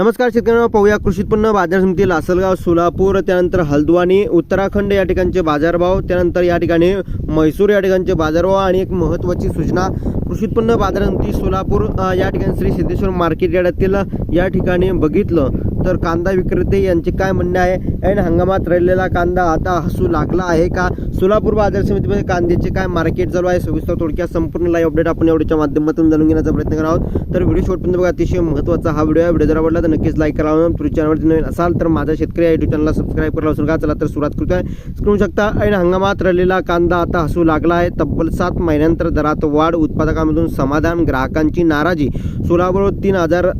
नमस्कार शेतकऱ्यांना पाहूया कृषी उत्पन्न बाजार समिती लासलगाव सोलापूर त्यानंतर हल्द्वानी उत्तराखंड या ठिकाणचे बाजारभाव त्यानंतर या ठिकाणी म्हैसूर या ठिकाणचे बाजारभाव आणि एक महत्त्वाची सूचना. कृषी उत्पन्न बाजार समिती सोलापूर या ठिकाणी श्री सिद्धेश्वर मार्केट यार्डातील या ठिकाणी बघितलं. तर कांदा विक्रेते यांचे काय म्हणणे आहे? ऐन हंगामात राहिलेला कांदा आता हसू लागला आहे का? सोलापूर बाजार समितीमध्ये कांद्याचे काय मार्केट चालू आहे? सविस्तर थोडक्यात संपूर्ण लाईव्ह अपडेट आपण एवढ्याच्या माध्यमातून जाणून घेण्याचा प्रयत्न करणार आहोत. तर व्हिडिओ शेवटपर्यंत बघा अतिशय महत्त्वाचा हा व्हिडिओ आहे. व्हिडिओ जर आवडला तर नक्कीच लाईक करा. तुम्ही चॅनलवरती नवीन असाल तर माझा शेतकरी या युट्यूब चॅनलला सबस्क्राईब करायला असून का चला तर सुरुवात करतोय करू शकता ऐन हंगामात राहिलेला कांदा आता हसू लागला आहे. तब्बल सात महिन्यानंतर दरात वाढ उत्पादकांमधून समाधान ग्राहकांची नाराजी. सोलापूर तीन हजार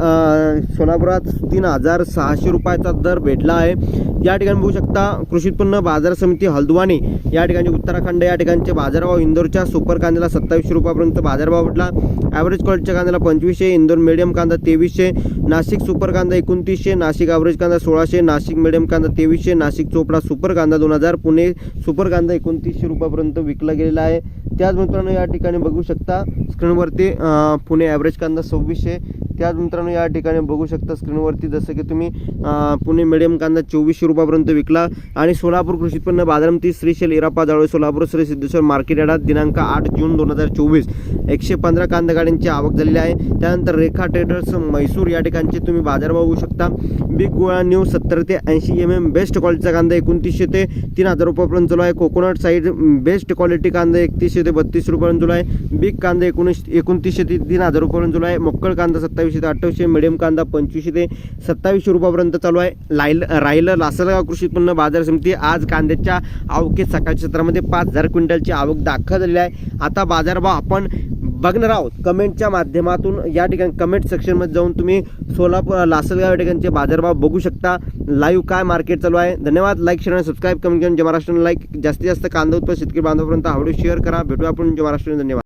सोलापुरात तीन हजार सहाशे रुपयाचा दर भेटला आहे. या ठिकाणी बघू शकता कृषी उत्पन्न बाजार समिती हल्द्वानी या ठिकाणी उत्तराखंड या ठिकाणचे बाजारभाव इंदोरच्या सुपर कांद्याला सत्तावीसशे रुपयापर्यंत बाजारभाव भेटला ॲव्हरेज क्वालिटीच्या कांद्याला पंचवीसशे इंदोर मिडियम कांदा तेवीसशे नाशिक सुपर कांदा एकोणतीसशे नाशिक ॲव्हरेज कांदा सोळाशे नाशिक मिडियम कांदा तेवीसशे नाशिक चोपडा सुपर कांदा दोन हजार पुणे सुपर कांदा एकोणतीसशे रुपयापर्यंत विकला गेलेला आहे. त्याच मित्रांनो या ठिकाणी बघू शकता स्क्रीनवरती पुणे ॲव्हरेज कांदा सव्वीसशे त्याच मित्रांनो या ठिकाणी बघू शकता स्क्रीनवरती जसं की तुम्ही पुणे मिडियम कांदा चोवीसशे रुपयापर्यंत विकला. आणि सोलापूर कृषी उत्पन्न बाजारमती श्रीशैल इरापा जवळ सोलापूर श्री सिद्धेश्वर मार्केट यार्डात दिनांक आठ जून दोन हजार चोवीस. एकशे पंधरा कांदा गाड्यांची आवक झालेली आहे. त्यानंतर रेखा ट्रेडर्स म्हैसूर या ठिकाणचे तुम्ही बाजार बघू शकता. बिग गोळा न्यू सत्तर ते ऐंशी एम एम बेस्ट क्वालिटीचा कांदा एकोणतीसशे ते तीन हजार रुपयापर्यंत चालू आहे. कोकोनट साईड बेस्ट क्वालिटी कांदा एकतीसशे ते बत्तीस रुपयापर्यंत चालू आहे. बिग कांदा एकोणीस एकोणतीसशे ते तीन हजार रुपयापर्यंत चालू आहे. मोक्कळ कांदा सत्तावीस सत्तावीसशे ते अठ्ठावीसशे मिडियम कांदा पंचवीसशे ते सत्तावीसशे रुपयापर्यंत चालू आहे. लाईल राहिलं लासलगाव कृषी उत्पन्न बाजार समिती आज कांद्याच्या आवकेत सकाळच्या सत्रामध्ये पाच हजार क्विंटलची आवक दाखल झालेली आहे. आता बाजारभाव आपण बघणार आहोत. कमेंटच्या माध्यमातून या ठिकाणी कमेंट सेक्शनमध्ये जाऊन तुम्ही सोलापूर लासलगाव या ठिकाणचे बाजारभाव बघू शकता. लाईव्ह काय मार्केट चालू आहे. धन्यवाद. लाईक शेअर आणि सबस्क्राईब कमेंट करून जय महाराष्ट्र. लाईक जास्तीत जास्त कांदा उत्पादन शेतकरी बांधवापर्यंत आवडू शेअर करा. भेटूया आपण जय धन्यवाद.